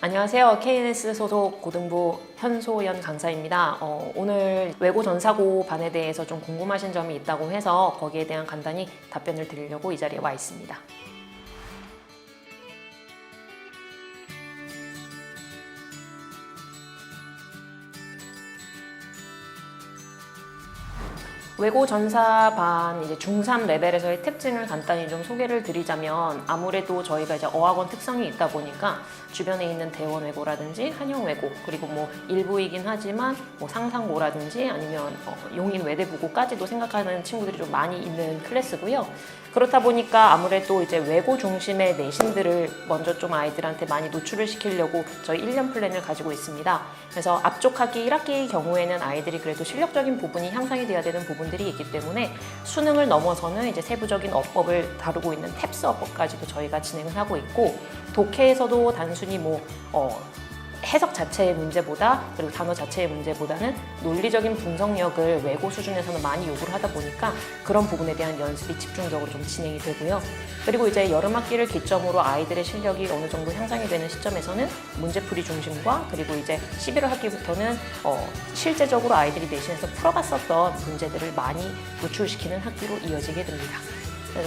안녕하세요. KNS 소속 고등부 현소연 강사입니다. 어, 오늘 외고 전사고 반에 대해서 좀 궁금하신 점이 있다고 해서 거기에 대한 간단히 답변을 드리려고 이 자리에 와 있습니다. 외고 전사반 이제 중3 레벨에서의 특징을 간단히 좀 소개를 드리자면 아무래도 저희가 이제 어학원 특성이 있다 보니까 주변에 있는 대원 외고라든지 한영 외고 그리고 뭐 일부이긴 하지만 뭐 상상고라든지 아니면 어, 용인 외대부고까지도 생각하는 친구들이 좀 많이 있는 클래스고요. 그렇다 보니까 아무래도 이제 외고 중심의 내신들을 먼저 좀 아이들한테 많이 노출을 시키려고 저희 1년 플랜을 가지고 있습니다. 그래서 앞쪽 학기 1학기의 경우에는 아이들이 그래도 실력적인 부분이 향상이 돼야 되는 부분 들이 있기 때문에 수능을 넘어서는 이제 세부적인 어법을 다루고 있는 탭스 어법까지도 저희가 진행을 하고 있고 독해에서도 단순히 뭐 어, 해석 자체의 문제보다 그리고 단어 자체의 문제보다는 논리적인 분석력을 외고 수준에서는 많이 요구를 하다 보니까 그런 부분에 대한 연습이 집중적으로 좀 진행이 되고요. 그리고 이제 여름 학기를 기점으로 아이들의 실력이 어느 정도 향상이 되는 시점에서는 문제풀이 중심과 그리고 이제 11월 학기부터는 어, 실제적으로 아이들이 내신에서 풀어봤었던 문제들을 많이 노출시키는 학기로 이어지게 됩니다.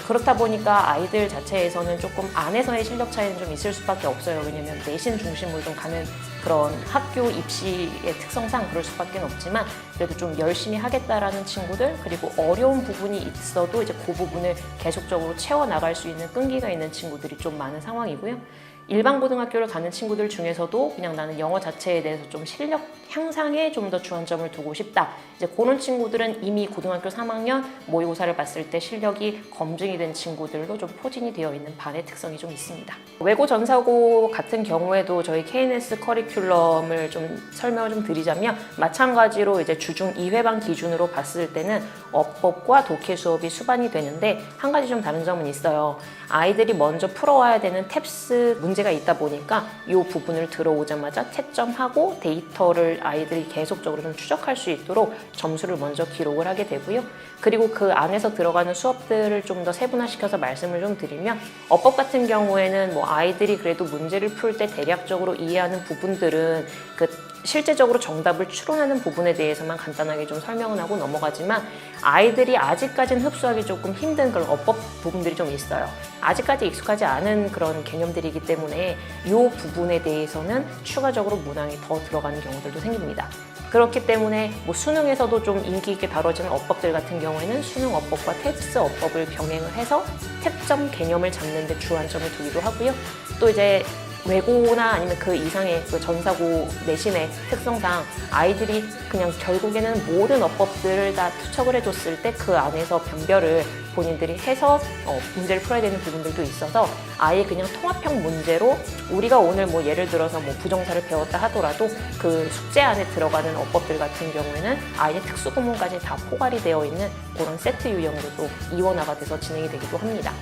그렇다 보니까 아이들 자체에서는 조금 안에서의 실력 차이는 좀 있을 수밖에 없어요. 왜냐면 내신 중심으로 좀 가는 그런 학교 입시의 특성상 그럴 수밖에 없지만 그래도 좀 열심히 하겠다라는 친구들 그리고 어려운 부분이 있어도 이제 그 부분을 계속적으로 채워 나갈 수 있는 끈기가 있는 친구들이 좀 많은 상황이고요. 일반 고등학교를 가는 친구들 중에서도 그냥 나는 영어 자체에 대해서 좀 실력 향상에 좀 더 주안점을 두고 싶다. 이제 그런 친구들은 이미 고등학교 3학년 모의고사를 봤을 때 실력이 검증이 된 친구들로 좀 포진이 되어 있는 반의 특성이 좀 있습니다. 외고 전사고 같은 경우에도 저희 KNS 커리큘럼을 좀 설명을 좀 드리자면 마찬가지로 이제 주중 2회반 기준으로 봤을 때는 어법과 독해 수업이 수반이 되는데 한 가지 좀 다른 점은 있어요. 아이들이 먼저 풀어와야 되는 탭스 문 제가 있다 보니까 이 부분을 들어오자마자 채점하고 데이터를 아이들이 계속적으로 좀 추적할 수 있도록 점수를 먼저 기록을 하게 되고요. 그리고 그 안에서 들어가는 수업들을 좀 더 세분화시켜서 말씀을 좀 드리면 어법 같은 경우에는 뭐 아이들이 그래도 문제를 풀 때 대략적으로 이해하는 부분들은 그 실제적으로 정답을 추론하는 부분에 대해서만 간단하게 좀 설명을 하고 넘어가지만 아이들이 아직까지는 흡수하기 조금 힘든 그런 어법 부분들이 좀 있어요. 아직까지 익숙하지 않은 그런 개념들이기 때문에 이 부분에 대해서는 추가적으로 문항이 더 들어가는 경우들도 생깁니다. 그렇기 때문에 뭐 수능에서도 좀 인기 있게 다뤄지는 어법들 같은 경우에는 수능 어법과 텍스 어법을 병행을 해서 채점 개념을 잡는 데 주안점을 두기도 하고요. 또 이제 외고나 아니면 그 이상의 그 전사고 내신의 특성상 아이들이 그냥 결국에는 모든 어법들을 다 투척을 해줬을 때 그 안에서 변별을 본인들이 해서 어, 문제를 풀어야 되는 부분들도 있어서 아예 그냥 통합형 문제로 우리가 오늘 뭐 예를 들어서 뭐 부정사를 배웠다 하더라도 그 숙제 안에 들어가는 어법들 같은 경우에는 아예 특수 구문까지 다 포괄이 되어 있는 그런 세트 유형으로도 이원화가 돼서 진행이 되기도 합니다.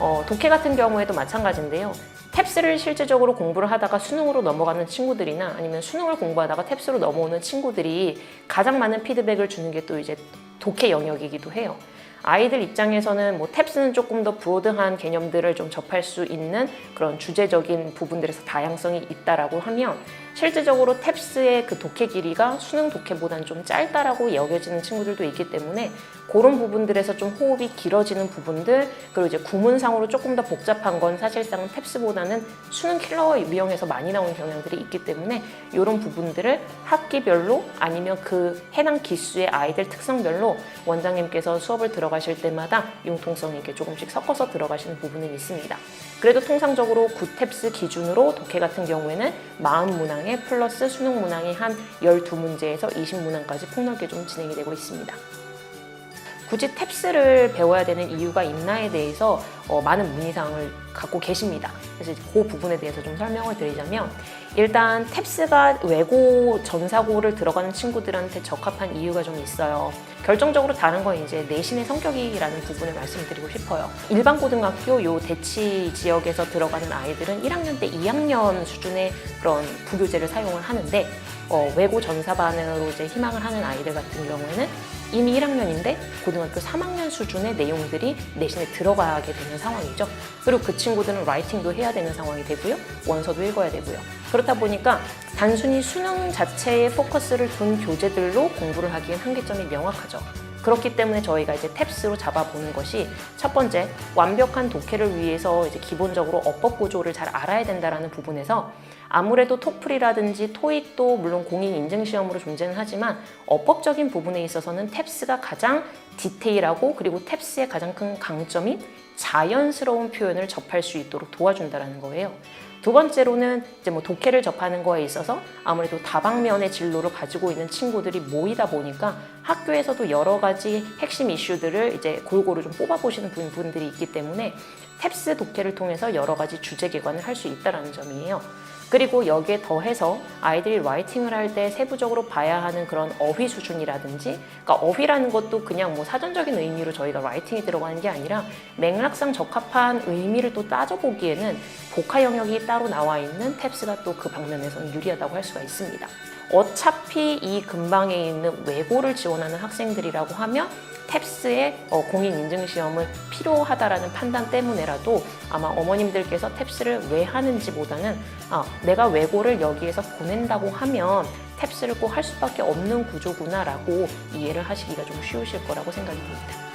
어, 독해 같은 경우에도 마찬가지인데요. 탭스를 실제적으로 공부를 하다가 수능으로 넘어가는 친구들이나 아니면 수능을 공부하다가 탭스로 넘어오는 친구들이 가장 많은 피드백을 주는 게 또 이제 독해 영역이기도 해요. 아이들 입장에서는 뭐 탭스는 조금 더 브로드한 개념들을 좀 접할 수 있는 그런 주제적인 부분들에서 다양성이 있다라고 하면 실제적으로 탭스의 그 독해 길이가 수능 독해보다는 좀 짧다라고 여겨지는 친구들도 있기 때문에 그런 부분들에서 좀 호흡이 길어지는 부분들 그리고 이제 구문상으로 조금 더 복잡한 건 사실상은 탭스보다는 수능 킬러 유형에서 많이 나오는 경향들이 있기 때문에 이런 부분들을 학기별로 아니면 그 해당 기수의 아이들 특성별로 원장님께서 수업을 들어가실 때마다 융통성 있게 조금씩 섞어서 들어가시는 부분은 있습니다. 그래도 통상적으로 9탭스 기준으로 독해 같은 경우에는 마음 문항에 플러스 수능 문항이 한 12문제에서 20문항까지 폭넓게 좀 진행이 되고 있습니다. 굳이 탭스를 배워야 되는 이유가 있나에 대해서 어, 많은 문의사항을 갖고 계십니다. 그래서 그 부분에 대해서 좀 설명을 드리자면 일단 탭스가 외고 전사고를 들어가는 친구들한테 적합한 이유가 좀 있어요. 결정적으로 다른 건 이제 내신의 성격이라는 부분을 말씀드리고 싶어요. 일반 고등학교 요 대치 지역에서 들어가는 아이들은 1학년 때 2학년 수준의 그런 부교재를 사용을 하는데 어, 외고 전사반으로 이제 희망을 하는 아이들 같은 경우에는 이미 1학년인데 고등학교 3학년 수준의 내용들이 내신에 들어가게 되는 상황이죠. 그리고 그 친구들은 라이팅도 해야 되는 상황이 되고요. 원서도 읽어야 되고요. 그렇다 보니까 단순히 수능 자체에 포커스를 둔 교재들로 공부를 하기엔 한계점이 명확하죠. 그렇기 때문에 저희가 이제 탭스로 잡아보는 것이 첫 번째 완벽한 독해를 위해서 이제 기본적으로 어법 구조를 잘 알아야 된다라는 부분에서 아무래도 토플이라든지 토익도 물론 공인 인증 시험으로 존재는 하지만 어법적인 부분에 있어서는 탭스가 가장 디테일하고 그리고 탭스의 가장 큰 강점인 자연스러운 표현을 접할 수 있도록 도와준다라는 거예요. 두 번째로는 이제 뭐 독해를 접하는 거에 있어서 아무래도 다방면의 진로를 가지고 있는 친구들이 모이다 보니까 학교에서도 여러 가지 핵심 이슈들을 이제 골고루 좀 뽑아보시는 분- 분들이 있기 때문에 탭스 독해를 통해서 여러 가지 주제 개관을 할 수 있다라는 점이에요. 그리고 여기에 더해서 아이들이 라이팅을 할 때 세부적으로 봐야 하는 그런 어휘 수준이라든지, 그러니까 어휘라는 것도 그냥 뭐 사전적인 의미로 저희가 라이팅이 들어가는 게 아니라 맥락상 적합한 의미를 또 따져보기에는 복화 영역이 따로 나와 있는 탭스가 또 그 방면에서는 유리하다고 할 수가 있습니다. 어차피 이 근방에 있는 외고를 지원하는 학생들이라고 하면 탭스의 어, 공인 인증 시험은 필요하다라는 판단 때문에라도 아마 어머님들께서 탭스를 왜 하는지보다는 아, 내가 외고를 여기에서 보낸다고 하면 탭스를 꼭 할 수밖에 없는 구조구나라고 이해를 하시기가 좀 쉬우실 거라고 생각이 듭니다.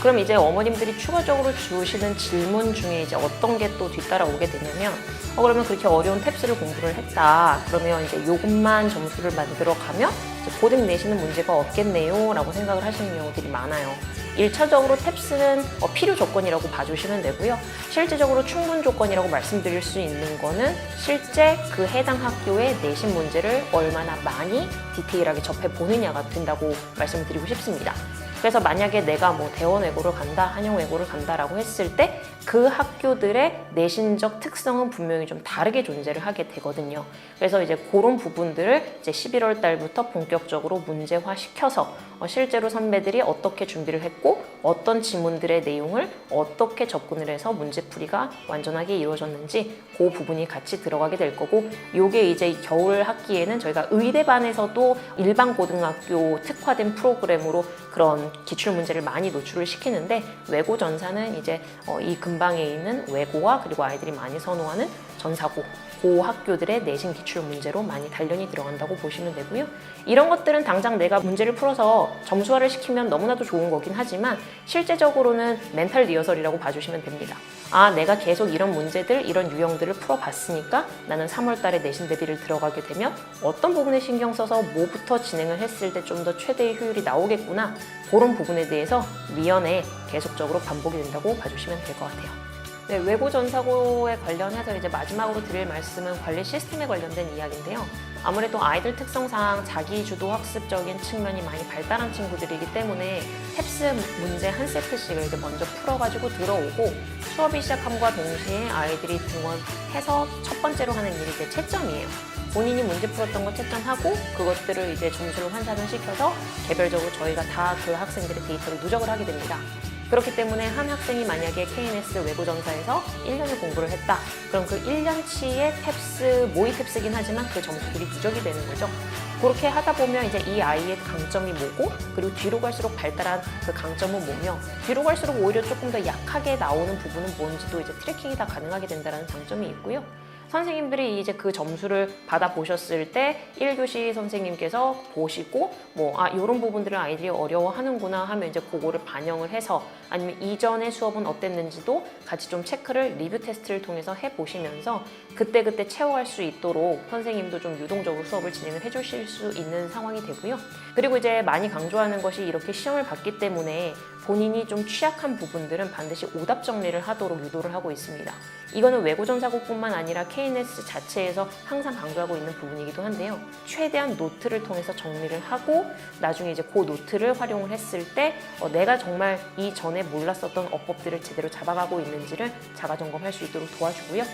그럼 이제 어머님들이 추가적으로 주시는 질문 중에 이제 어떤 게 또 뒤따라 오게 되냐면 어 그러면 그렇게 어려운 탭스를 공부를 했다. 그러면 이제 요것만 점수를 만들어 가면 이제 고등 내시는 문제가 없겠네요. 라고 생각을 하시는 경우들이 많아요. 1차적으로 탭스는 어, 필요 조건이라고 봐주시면 되고요. 실제적으로 충분 조건이라고 말씀드릴 수 있는 거는 실제 그 해당 학교의 내신 문제를 얼마나 많이 디테일하게 접해 보느냐가 된다고 말씀을 드리고 싶습니다 그래서 만약에 내가 뭐 대원 외고를 간다, 한영 외고를 간다라고 했을 때 그 학교들의 내신적 특성은 분명히 좀 다르게 존재를 하게 되거든요. 그래서 이제 그런 부분들을 이제 11월 달부터 본격적으로 문제화 시켜서 어, 실제로 선배들이 어떻게 준비를 했고 어떤 지문들의 내용을 어떻게 접근을 해서 문제풀이가 완전하게 이루어졌는지 그 부분이 같이 들어가게 될 거고 요게 이제 겨울 학기에는 저희가 의대반에서도 일반 고등학교 특화된 프로그램으로 그런 기출 문제를 많이 노출을 시키는데 외고 전사는 이제 어, 이 근방에 있는 외고와 그리고 아이들이 많이 선호하는 전사고 고 학교들의 내신 기출 문제로 많이 단련이 들어간다고 보시면 되고요. 이런 것들은 당장 내가 문제를 풀어서 점수화를 시키면 너무나도 좋은 거긴 하지만 실제적으로는 멘탈 리허설이라고 봐주시면 됩니다. 아, 내가 계속 이런 문제들, 이런 유형들을 풀어봤으니까 나는 3월 달에 내신 대비를 들어가게 되면 어떤 부분에 신경 써서 뭐부터 진행을 했을 때 좀 더 최대의 효율이 나오겠구나. 그런 부분에 대해서 미연에 계속적으로 반복이 된다고 봐주시면 될 것 같아요. 네, 외고 전 사고에 관련해서 이제 마지막으로 드릴 말씀은 관리 시스템에 관련된 이야기인데요. 아무래도 아이들 특성상 자기 주도 학습적인 측면이 많이 발달한 친구들이기 때문에 탭스 문제 한 세트씩을 이제 먼저 풀어가지고 들어오고 수업이 시작함과 동시에 아이들이 등원해서 첫 번째로 하는 일이 이제 채점이에요. 본인이 문제 풀었던 거 채점하고 그것들을 이제 점수를 환산을 시켜서 개별적으로 저희가 다 그 학생들의 데이터를 누적을 하게 됩니다. 그렇기 때문에 한 학생이 만약에 KNS 외고전사에서 1년을 공부를 했다. 그럼 그 1년치의 탭스, 모의 탭스긴 하지만 그 점수들이 누적이 되는 거죠. 그렇게 하다 보면 이제 이 아이의 강점이 뭐고 그리고 뒤로 갈수록 발달한 그 강점은 뭐며 뒤로 갈수록 오히려 조금 더 약하게 나오는 부분은 뭔지도 이제 트래킹이 다 가능하게 된다는 장점이 있고요. 선생님들이 이제 그 점수를 받아 보셨을 때 1교시 선생님께서 보시고 뭐 아 이런 부분들을 아이들이 어려워하는구나 하면 이제 그거를 반영을 해서 아니면 이전의 수업은 어땠는지도 같이 좀 체크를 리뷰 테스트를 통해서 해 보시면서 그때 그때 채워갈 수 있도록 선생님도 좀 유동적으로 수업을 진행을 해주실 수 있는 상황이 되고요. 그리고 이제 많이 강조하는 것이 이렇게 시험을 봤기 때문에 본인이 좀 취약한 부분들은 반드시 오답 정리를 하도록 유도를 하고 있습니다. 이거는 외고전 사고뿐만 아니라 KNS 자체에서 항상 강조하고 있는 부분이기도 한데요. 최대한 노트를 통해서 정리를 하고 나중에 이제 그 노트를 활용을 했을 때 어, 내가 정말 이 전에 몰랐었던 어법들을 제대로 잡아가고 있는지를 자가 점검할 수 있도록 도와주고요.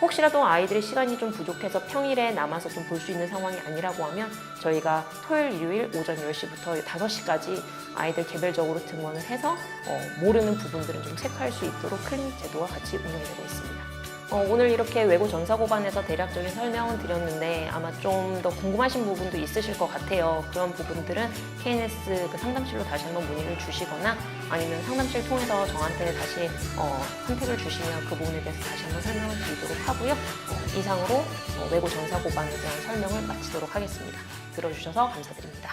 혹시라도 아이들의 시간이 좀 부족해서 평일에 남아서 좀 볼 수 있는 상황이 아니라고 하면 저희가 토요일, 일요일 오전 10시부터 5시까지 아이들 개별적으로 등원을 해서 어, 모르는 부분들은 좀 체크할 수 있도록 클리닉 제도와 같이 운영되고 있습니다. 어, 오늘 이렇게 외고 전사 고반에서 대략적인 설명은 드렸는데 아마 좀 더 궁금하신 부분도 있으실 것 같아요. 그런 부분들은 KNS 그 상담실로 다시 한번 문의를 주시거나 아니면 상담실 통해서 저한테 다시 어, 컨택을 주시면 그 부분에 대해서 다시 한번 설명을 드리도록 하고요. 어, 이상으로 어, 외고 전사 고반에 대한 설명을 마치도록 하겠습니다. 들어주셔서 감사드립니다.